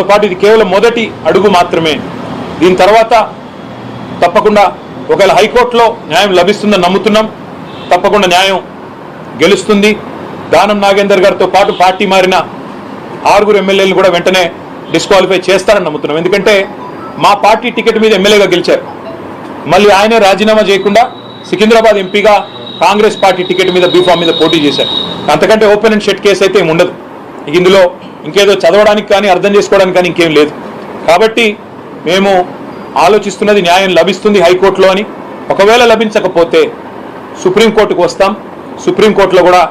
దాంతో పాటు ఇది కేవలం మొదటి అడుగు మాత్రమే. దీని తర్వాత తప్పకుండా ఒకవేళ హైకోర్టులో న్యాయం లభిస్తుందని నమ్ముతున్నాం తప్పకుండా న్యాయం గెలుస్తుంది. దానం నాగేందర్ గారితో పాటు పార్టీ మారిన ఆరుగురు ఎమ్మెల్యేలు కూడా వెంటనే డిస్క్వాలిఫై చేస్తారని నమ్ముతున్నాం. ఎందుకంటే మా పార్టీ టికెట్ మీద ఎమ్మెల్యేగా గెలిచారు. మళ్ళీ ఆయనే రాజీనామా చేయకుండా సికింద్రాబాద్ ఎంపీగా కాంగ్రెస్ పార్టీ టికెట్ మీద బీఫామ్ మీద పోటీ చేశారు. అంతకంటే ఓపెన్ అండ్ షెట్ కేసు అయితే ఏమి ఉండదు. ఇందులో ఇంకేదో చదవడానికి కానీ అర్థం చేసుకోవడానికి కానీ ఇంకేం లేదు. కాబట్టి మేము ఆలోచిస్తున్నది న్యాయం లభిస్తుంది హైకోర్టులో అని. ఒకవేళ లభించకపోతే సుప్రీంకోర్టుకు వస్తాం. సుప్రీంకోర్టులో కూడా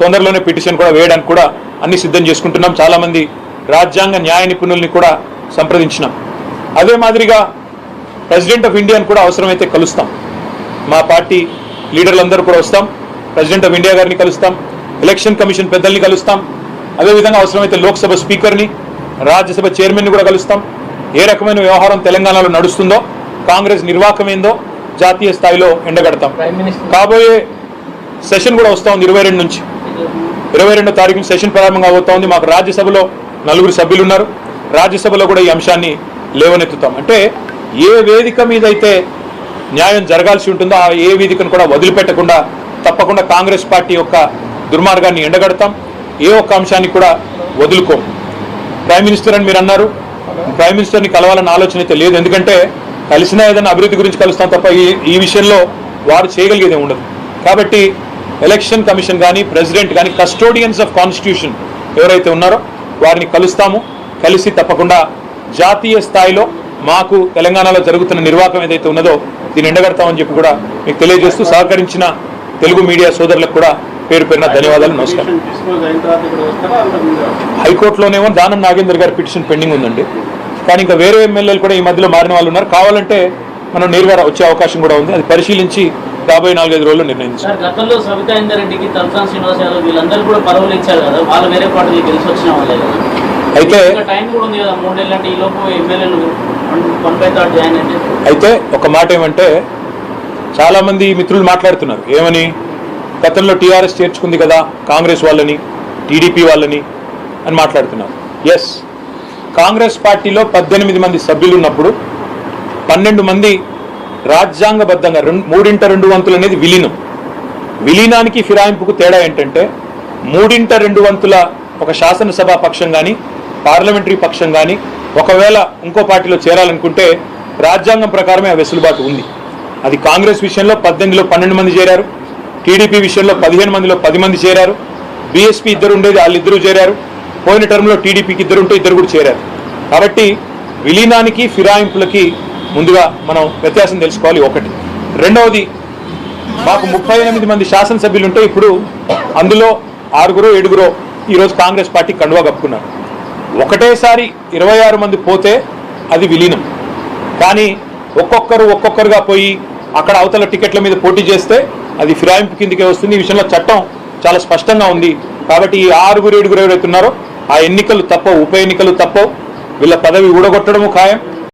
తొందరలోనే పిటిషన్ కూడా వేయడానికి కూడా అన్ని సిద్ధం చేసుకుంటున్నాం. చాలామంది రాజ్యాంగ న్యాయ నిపుణుల్ని కూడా సంప్రదించినాం. అదే మాదిరిగా ప్రెసిడెంట్ ఆఫ్ ఇండియాని కూడా అవసరమైతే కలుస్తాం. మా పార్టీ లీడర్లందరూ కూడా వస్తాం. ప్రెసిడెంట్ ఆఫ్ ఇండియా గారిని కలుస్తాం. ఎలక్షన్ కమిషన్ పెద్దల్ని కలుస్తాం. అదేవిధంగా అవసరమైతే లోక్సభ స్పీకర్ని రాజ్యసభ చైర్మన్ని కూడా కలుస్తాం. ఏ రకమైన వ్యవహారం తెలంగాణలో నడుస్తుందో కాంగ్రెస్ నిర్వాహకం ఏందో జాతీయ స్థాయిలో ఎండగడతాం. కాబోయే సెషన్ కూడా వస్తూ ఉంది ఇరవై రెండు నుంచి. ఇరవై రెండో తారీఖున సెషన్ ప్రారంభంగా అవుతా ఉంది. మాకు రాజ్యసభలో నలుగురు సభ్యులు ఉన్నారు రాజ్యసభలో కూడా ఈ అంశాన్ని లేవనెత్తుతాం. అంటే ఏ వేదిక మీద అయితే న్యాయం జరగాల్సి ఉంటుందో ఆ ఏ వేదికను కూడా వదిలిపెట్టకుండా తప్పకుండా కాంగ్రెస్ పార్టీ యొక్క దుర్మార్గాన్ని ఎండగడతాం. ఏ ఒక్క అంశాన్ని కూడా వదులుకోం ప్రైమ్ మినిస్టర్ అని మీరు అన్నారు. ప్రైమ్ మినిస్టర్ని కలవాలన్న ఆలోచన అయితే లేదు. ఎందుకంటే కలిసినా ఏదైనా అభివృద్ధి గురించి కలుస్తాం తప్ప ఈ ఈ విషయంలో వారు చేయగలిగేది ఉండదు. కాబట్టి ఎలక్షన్ కమిషన్ కానీ ప్రెసిడెంట్ కానీ కస్టోడియన్స్ ఆఫ్ కాన్స్టిట్యూషన్ ఎవరైతే ఉన్నారో వారిని కలుస్తాము. కలిసి తప్పకుండా జాతీయ స్థాయిలో మాకు తెలంగాణలో జరుగుతున్న నిర్వాహకం ఏదైతే ఉన్నదో దీన్ని ఎండగడతామని చెప్పి కూడా మీకు తెలియజేస్తూ సహకరించిన తెలుగు మీడియా సోదరులకు కూడా పేరు పేరున ధన్యవాదాలు నమస్కారం. హైకోర్టులోనేమో దానం నాగేందర్ గారి పిటిషన్ పెండింగ్ ఉందండి. కానీ ఇంకా వేరే ఎమ్మెల్యేలు కూడా ఈ మధ్యలో మారిన వాళ్ళు ఉన్నారు. కావాలంటే మనం నేరుగా వచ్చే అవకాశం కూడా ఉంది. అది పరిశీలించి రాబోయే నాలుగైదు రోజుల్లో నిర్ణయించాం సార్ గతంలో సవితా ఇందరెడ్డికి తలసాని శ్రీనివాస్ యాదవ్ వీళ్ళందరూ కూడా పదవులు ఇచ్చారు కదా. వాళ్ళు వేరే పార్టీకి గెలిచి వచ్చిన వాళ్ళే కదా. అయితే ఇంకా టైం కూడా ఉంది కదా. మూడేళ్ళు అంటే ఈ లోపు ఎమ్మెల్యేలు వన్ బై థర్డ్ జాయిన్ అయితే. అయితే ఒక మాట ఏమంటే చాలా మంది మిత్రులు మాట్లాడుతున్నారు. ఏమని? గతంలో టీఆర్ఎస్ చేర్చుకుంది కదా కాంగ్రెస్ వాళ్ళని టీడీపీ వాళ్ళని అని మాట్లాడుతున్నారు. ఎస్ కాంగ్రెస్ పార్టీలో పద్దెనిమిది మంది సభ్యులు ఉన్నప్పుడు పన్నెండు మంది రాజ్యాంగబద్ధంగా రెండు మూడింట రెండు వంతులు అనేది విలీనం. విలీనానికి ఫిరాయింపుకు తేడా ఏంటంటే మూడింట రెండు వంతుల ఒక శాసనసభ పక్షం కానీ పార్లమెంటరీ పక్షం కానీ ఒకవేళ ఇంకో పార్టీలో చేరాలనుకుంటే రాజ్యాంగం ప్రకారమే ఆ వెసులుబాటు ఉంది. అది కాంగ్రెస్ విషయంలో పద్దెనిమిదిలో పన్నెండు మంది చేరారు. టీడీపీ విషయంలో పదిహేను మందిలో పది మంది చేరారు. బీఎస్పీ ఇద్దరు ఉండేది వాళ్ళిద్దరూ చేరారు. పోయిన టర్మ్లో టీడీపీకి ఇద్దరు ఉంటే ఇద్దరు కూడా చేరారు. కాబట్టి విలీనానికి ఫిరాయింపులకి ముందుగా మనం వ్యత్యాసం తెలుసుకోవాలి ఒకటి. రెండవది మాకు ముప్పై ఎనిమిది మంది శాసనసభ్యులు ఉంటే ఇప్పుడు అందులో ఆరుగురో ఏడుగురో ఈరోజు కాంగ్రెస్ పార్టీ కండువా కప్పుకున్నారు. ఒకటేసారి ఇరవై ఆరు మంది పోతే అది విలీనం. కానీ ఒక్కొక్కరు ఒక్కొక్కరుగా పోయి అక్కడ అవతల టికెట్ల మీద పోటీ చేస్తే అది ఫిరాయింపు కిందకే వస్తుంది. ఈ విషయంలో చట్టం చాలా స్పష్టంగా ఉంది. కాబట్టి ఈ ఆరుగురు ఏడుగురు ఎవరైతే ఉన్నారో ఆ ఎన్నికలు తప్పవు ఉప ఎన్నికలు తప్పవు. వీళ్ళ పదవి ఊడగొట్టడము ఖాయం.